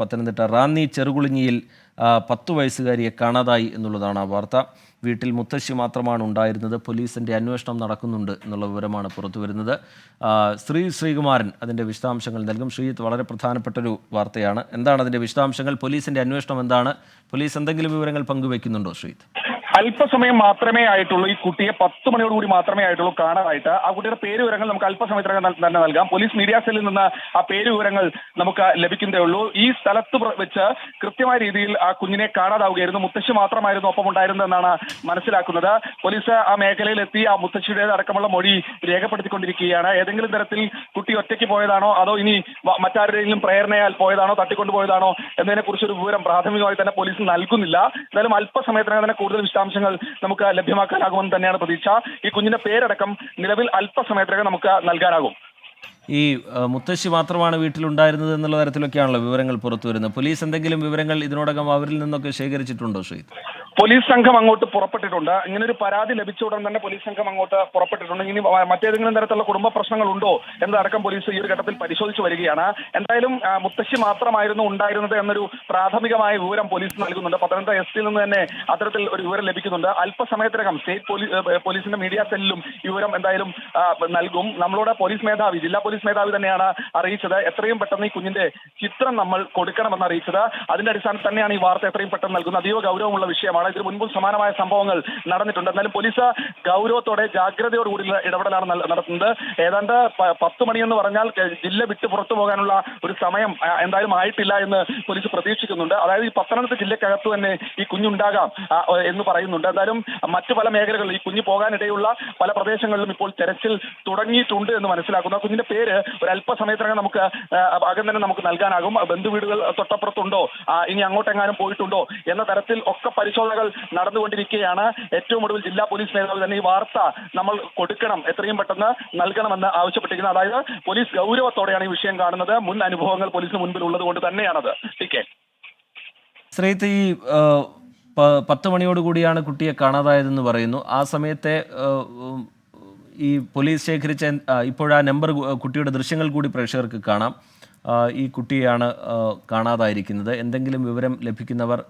പത്തനംതിട്ട റാന്നി ചെറുകുളിഞ്ഞിയിൽ പത്തു വയസ്സുകാരിയെ കാണാതായി എന്നുള്ളതാണ് ആ വാർത്ത. വീട്ടിൽ മുത്തശ്ശി മാത്രമാണ് ഉണ്ടായിരുന്നത്. പോലീസിന്റെ അന്വേഷണം നടക്കുന്നുണ്ട് എന്നുള്ള വിവരമാണ് പുറത്തു വരുന്നത്. ശ്രീ ശ്രീകുമാരൻ അതിന്റെ വിശദാംശങ്ങൾ നൽകും. ശ്രീജിത്ത് വളരെ പ്രധാനപ്പെട്ടൊരു വാർത്തയാണ്. എന്താണ് അതിന്റെ വിശദാംശങ്ങൾ? പോലീസിന്റെ അന്വേഷണം എന്താണ്? പോലീസ് എന്തെങ്കിലും വിവരങ്ങൾ പങ്കുവയ്ക്കുന്നുണ്ടോ ശ്രീജിത്ത്? അല്പസമയം മാത്രമേ ആയിട്ടുള്ളൂ. ഈ കുട്ടിയെ പത്ത് മണിയോട് കൂടി മാത്രമേ ആയിട്ടുള്ളൂ കാണാനായിട്ട് ആ കുട്ടിയുടെ പേര് വിവരങ്ങൾ നമുക്ക് അല്പസമയത്തിനകം തന്നെ നൽകാം. പോലീസ് മീഡിയ സെല്ലിൽ നിന്ന് ആ പേര് വിവരങ്ങൾ നമുക്ക് ലഭിക്കുന്നതേ ഉള്ളൂ. ഈ സ്ഥലത്ത് വെച്ച് കൃത്യമായ രീതിയിൽ ആ കുഞ്ഞിനെ കാണാതാവുകയായിരുന്നു. മുത്തശ്ശി മാത്രമായിരുന്നു ഒപ്പം ഉണ്ടായിരുന്നതെന്നാണ് മനസ്സിലാക്കുന്നത്. പോലീസ് ആ മേഖലയിലെത്തി ആ മുത്തശ്ശിയുടെ അടക്കമുള്ള മൊഴി രേഖപ്പെടുത്തിക്കൊണ്ടിരിക്കുകയാണ്. ഏതെങ്കിലും തരത്തിൽ കുട്ടി ഒറ്റയ്ക്ക് പോയതാണോ? അതോ ഇനി മറ്റാരുടെയെങ്കിലും പ്രേരണയാൽ പോയതാണോ? തട്ടിക്കൊണ്ടുപോയതാണോ എന്നതിനെ കുറിച്ചൊരു വിവരം പ്രാഥമികമായി തന്നെ പോലീസ് നൽകുന്നില്ല. എന്തായാലും അല്പസമയത്തിനകം തന്നെ കൂടുതൽ വിശദാംശങ്ങൾ നമുക്ക് ലഭ്യമാക്കാനാകുമെന്ന് തന്നെയാണ് പ്രതീക്ഷ. ഈ കുഞ്ഞിന്റെ പേരടക്കം നിലവിൽ അല്പസമയത്തിനകം നമുക്ക് നൽകാനാകും. ഈ മുത്തശ്ശി മാത്രമാണ് വീട്ടിലുണ്ടായിരുന്നത് എന്നുള്ള തരത്തിലൊക്കെയാണല്ലോ വിവരങ്ങൾ പുറത്തു വരുന്നത് പോലീസ് എന്തെങ്കിലും വിവരങ്ങൾ ഇതിനോടകം അവരിൽ നിന്നൊക്കെ ശേഖരിച്ചിട്ടുണ്ടോ ശ്രീജിത്ത് പോലീസ് സംഘം അങ്ങോട്ട് പുറപ്പെട്ടിട്ടുണ്ട്. ഇങ്ങനെ ഒരു പരാതി ലഭിച്ച ഉടൻ തന്നെ പോലീസ് സംഘം അങ്ങോട്ട് പുറപ്പെട്ടിട്ടുണ്ട്. ഇനി മറ്റേതെങ്കിലും തരത്തിലുള്ള കുടുംബ പ്രശ്നങ്ങൾ ഉണ്ടോ എന്നതടക്കം പോലീസ് ഈ ഒരു ഘട്ടത്തിൽ പരിശോധിച്ചു വരികയാണ്. എന്തായാലും മുത്തശ്ശി മാത്രമായിരുന്നു ഉണ്ടായിരുന്നത് എന്നൊരു പ്രാഥമികമായ വിവരം പോലീസ് നൽകുന്നുണ്ട്. പത്തനംതിട്ട എസ് നിന്ന് തന്നെ അത്തരത്തിൽ ഒരു വിവരം ലഭിക്കുന്നുണ്ട്. അല്പസമയത്തിനകം സ്റ്റേറ്റ് പോലീസ് പോലീസിന്റെ മീഡിയ സെല്ലിലും വിവരം എന്തായാലും നൽകും. നമ്മളോട് പോലീസ് മേധാവി ജില്ലാ പോലീസ് മേധാവി തന്നെയാണ് അറിയിച്ചത്. എത്രയും പെട്ടെന്ന് ഈ കുഞ്ഞിന്റെ ചിത്രം നമ്മൾ കൊടുക്കണമെന്ന് അറിയിച്ചത്. അതിന്റെ അടിസ്ഥാനത്തിൽ തന്നെയാണ് ഈ വാർത്ത എത്രയും പെട്ടെന്ന് നൽകുന്നത്. അതീവ ഗൗരവമുള്ള വിഷയമാണ്. ഇതിന് മുൻപും സമാനമായ സംഭവങ്ങൾ നടന്നിട്ടുണ്ട്. എന്നാലും പോലീസ് ഗൗരവത്തോടെ ജാഗ്രതയോടുകൂടി ഇടപെടലാണ് നടത്തുന്നത്. ഏതാണ്ട് പത്ത് മണിയെന്ന് പറഞ്ഞാൽ ജില്ല വിട്ട് പുറത്തു പോകാനുള്ള ഒരു സമയം എന്തായാലും ആയിട്ടില്ല എന്ന് പോലീസ് പ്രതീക്ഷിക്കുന്നുണ്ട്. അതായത് ഈ പത്തനംതിട്ട ജില്ലക്കകത്ത് തന്നെ ഈ കുഞ്ഞുണ്ടാകാം എന്ന് പറയുന്നുണ്ട്. എന്തായാലും മറ്റു പല മേഖലകളിൽ ഈ കുഞ്ഞ് പോകാനിടയുള്ള പല പ്രദേശങ്ങളിലും ഇപ്പോൾ തെരച്ചിൽ തുടങ്ങിയിട്ടുണ്ട് എന്ന് മനസ്സിലാക്കുന്നു. കുഞ്ഞിന്റെ പേര് ഒരു അല്പസമയത്തിനകം നമുക്ക് അകം തന്നെ നമുക്ക് നൽകാനാകും. ബന്ധുവീടുകൾ തൊട്ടപ്പുറത്തുണ്ടോ? ഇനി അങ്ങോട്ടെങ്ങാനും പോയിട്ടുണ്ടോ? എന്ന തരത്തിൽ ഒക്കെ പരിശോധനകൾ നടന്നുകൊണ്ടിരിക്കുകയാണ്. ഏറ്റവും ഒടുവിൽ ജില്ലാ പോലീസ് മേധാവി തന്നെ ഈ വാർത്ത നമ്മൾ കൊടുക്കണം എത്രയും പെട്ടെന്ന് നൽകണമെന്ന് ആവശ്യപ്പെട്ടിരിക്കുന്നത് അതായത് പോലീസ് ഗൗരവത്തോടെയാണ് ഈ വിഷയം കാണുന്നത്. മുൻ അനുഭവങ്ങൾ പോലീസിന് മുൻപിൽ ഉള്ളത് കൊണ്ട് തന്നെയാണത്. കെ. ശ്രീത്ത് ഈ പത്ത് മണിയോട് കൂടിയാണ് കുട്ടിയെ കാണാതായതെന്ന് പറയുന്നു. ആ സമയത്തെ ഈ പോലീസ് ശേഖരിച്ച ഇപ്പോഴാ നമ്പർ കുട്ടിയുടെ ദൃശ്യങ്ങൾ കൂടി പ്രേക്ഷകർക്ക് കാണാം. ഈ കുട്ടിയാണ് കാണാതായിരിക്കുന്നത്. എന്തെങ്കിലും വിവരം ലഭിക്കുന്നവർ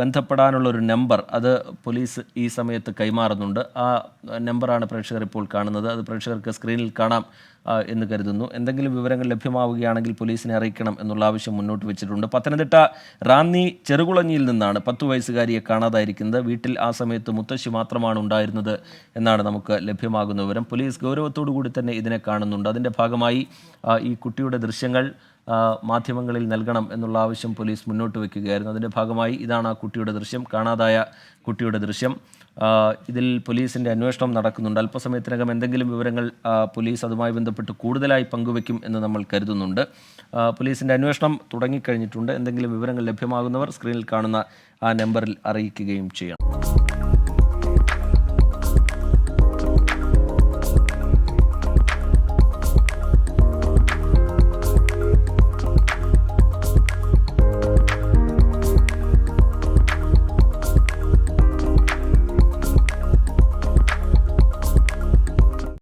ബന്ധപ്പെടാനുള്ള ഒരു നമ്പർ അത് പോലീസ് ഈ സമയത്ത് കൈമാറുന്നുണ്ട്. ആ നമ്പറാണ് പ്രേക്ഷകർ ഇപ്പോൾ കാണുന്നത്. അത് പ്രേക്ഷകർക്ക് സ്ക്രീനിൽ കാണാം എന്ന് കരുതുന്നു. എന്തെങ്കിലും വിവരങ്ങൾ ലഭ്യമാവുകയാണെങ്കിൽ പോലീസിനെ അറിയിക്കണം എന്നുള്ള ആവശ്യം മുന്നോട്ട് വെച്ചിട്ടുണ്ട്. പത്തനംതിട്ട റാന്നി ചെറുകുളഞ്ഞിയിൽ നിന്നാണ് പത്തു വയസ്സുകാരിയെ കാണാതായിരിക്കുന്നത്. വീട്ടിൽ ആ സമയത്ത് മുത്തശ്ശി മാത്രമാണ് ഉണ്ടായിരുന്നത് എന്നാണ് നമുക്ക് ലഭ്യമാകുന്ന വിവരം. പോലീസ് ഗൗരവത്തോടു കൂടി തന്നെ ഇതിനെ കാണുന്നുണ്ട്. അതിന്റെ ഭാഗമായി ഈ കുട്ടിയുടെ ദൃശ്യങ്ങൾ മാധ്യമങ്ങളിൽ നൽകണം എന്നുള്ള ആവശ്യം പോലീസ് മുന്നോട്ട് വയ്ക്കുകയായിരുന്നു. അതിന്റെ ഭാഗമായി ഇതാണ് ആ കുട്ടിയുടെ ദൃശ്യം കാണാതായ കുട്ടിയുടെ ദൃശ്യം. ഇതിൽ പോലീസിന്റെ അന്വേഷണം നടക്കുന്നുണ്ട്. അല്പസമയത്തിനകം എന്തെങ്കിലും വിവരങ്ങൾ പോലീസ് അതുമായി ബന്ധപ്പെട്ട് കൂടുതലായി പങ്കുവെക്കും എന്ന് നമ്മൾ കരുതുന്നുണ്ട്. പോലീസിന്റെ അന്വേഷണം തുടങ്ങിക്കഴിഞ്ഞിട്ടുണ്ട്. എന്തെങ്കിലും വിവരങ്ങൾ ലഭ്യമാകുന്നവർ സ്ക്രീനിൽ കാണുന്ന ആ നമ്പറിൽ അറിയിക്കുകയും ചെയ്യണം.